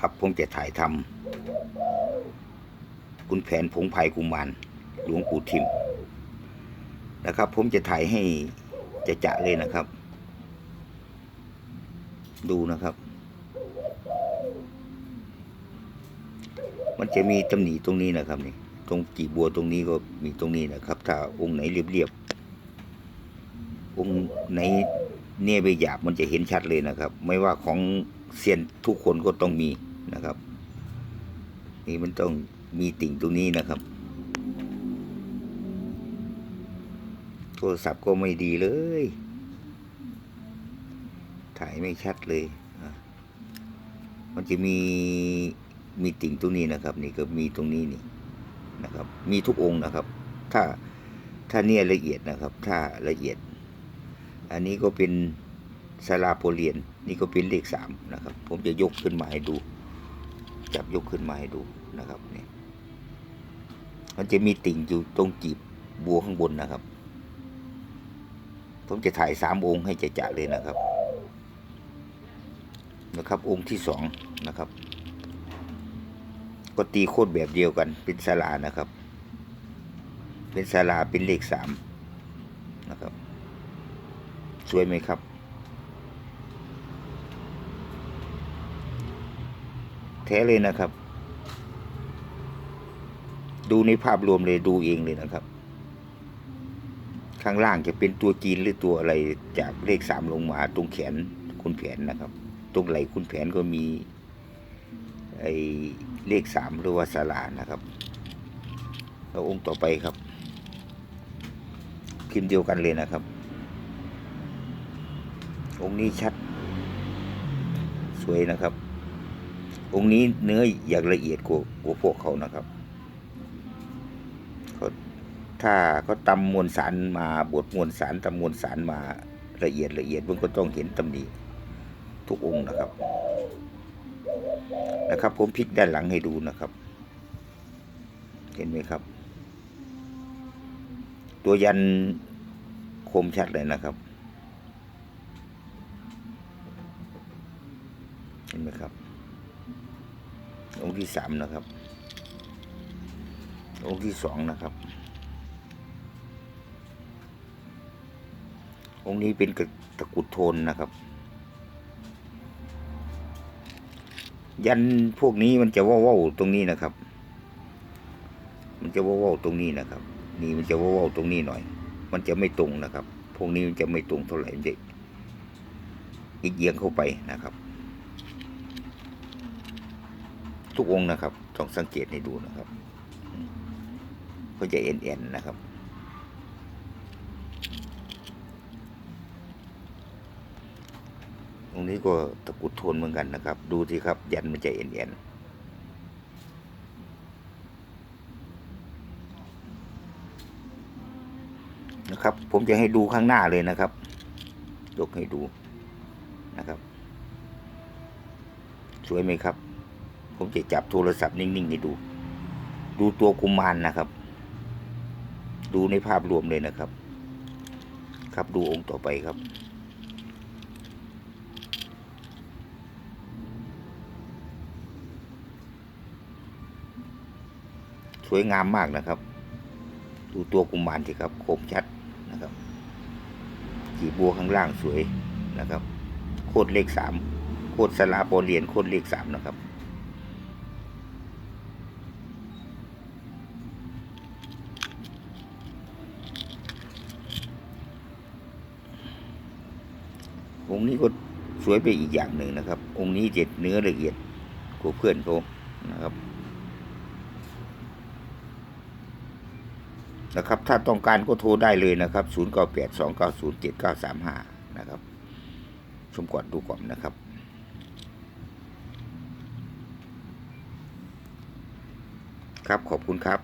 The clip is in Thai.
ครับผมจะถ่ายทำคุณแผนผงไผ่กุมารหลวงปู่ทิมนะครับ ผมจะถ่ายให้จะจะๆเลยนะครับ ดูนะครับ มันจะมีตำหนิตรงนี้นะครับนี่ตรงกีบบัวตรงนี้ก็มีตรงนี้นะครับ ถ้าองค์ไหนเรียบๆองค์ไหนเนี่ยไปหยาบมันจะเห็นชัดเลยนะครับ ไม่ว่าของเซียนทุกคนก็ต้องมี นะครับ นี่มันต้องมีติ่งตรงนี้นะครับ โทรศัพท์ก็ไม่ดีเลย ถ่ายไม่ชัดเลย มันจะมีมีติ่งตรงนี้นะครับ นี่ก็มีตรงนี้นี่นะครับ มีทุกองค์นะครับ ถ้าถ้าเนี่ยละเอียดนะครับ ถ้าละเอียด อันนี้ก็เป็นสลาโปเลียน นี่ก็เป็นเลขสามนะครับ ผมจะยกขึ้นมาให้ดู จับยกขึ้นมาให้ดูนะครับเนี่ยมันจะมีติ่งอยู่ตรงจีบบัวข้างบนนะครับ ผมจะถ่ายสามองค์ให้จะจะเลยนะครับ นะครับ องค์ที่สองนะครับ ก็ตีโคตรแบบเดียวกัน เป็นสลานะครับ เป็นสลาเป็นเลขสามนะครับ สวยไหมครับ ท้เลยนะครับ ดูในภาพรวมเลยดูเองเลยนะครับ ข้างล่างจะเป็นตัวจีนหรือตัวอะไรจากเลขสามลงมาตรงแขนคุณแผนนะครับ ตรงไหล่คุณแผนก็มีไอ้เลขสามหรือว่าสลานะครับแล้วองค์ต่อไปครับ พิมพ์เดียวกันเลยนะครับ องค์นี้ชัด สวยนะครับ องค์นี้เนื้ออย่างละเอียดกว่ากว่าพวกเขานะครับเขาถ้าเขาตำมวลสารมาบดมวลสารตำมวลสารมาละเอียดละเอียดมันก็ต้องเห็นตำหนิทุกองค์นะครับ นะครับ ผมพลิกด้านหลังให้ดูนะครับ เห็นไหมครับ ตัวยันคมชัดเลยนะครับเห็นไหมครับ องค์ที่สามนะครับ องค์ที่สองนะครับ องค์นี้เป็นกระตะกุดโทนนะครับ ยันพวกนี้มันจะว่าวๆตรงนี้นะครับ มันจะว่าวๆตรงนี้นะครับ นี่มันจะว่าวๆตรงนี้หน่อย มันจะไม่ตรงนะครับ พวกนี้มันจะไม่ตรงเท่าไหร่เด็กอีกเยียงเข้าไปนะครับ ทุกองนะครับต้องสังเกตให้ดูนะครับก็จะเอ็นเอ็นๆนะครับตรงนี้ก็ตะกุดโทนเหมือนกันนะครับ ดูสิครับ ยันมันจะเอ็นเอ็นนะครับ ผมจะให้ดูข้างหน้าเลยนะครับยกให้ดูนะครับ สวยไหมครับ ผมจะจับโทรศัพท์นิ่งๆให้ดู ดูตัวกุมารนะครับ ดูในภาพรวมเลยนะครับ ครับดูองค์ต่อไปครับ สวยงามมากนะครับ ดูตัวกุมารสิครับคมชัดนะครับกีบัวข้างล่างสวยนะครับ โคตรเลขสามโคตรสลาโปเลียนโคตรเลขสามนะครับ องค์นี้ก็สวยไปอีกอย่างหนึ่งนะครับ องค์นี้เจ็ดเนื้อละเอียดกว่าเพื่อนเขานะครับนะครับ ถ้าต้องการก็โทรได้เลยนะครับ 0 9 8 2 9 0 7 9 3 5 นะครับ ชมก่อนดูก่อนนะครับ ครับขอบคุณครับ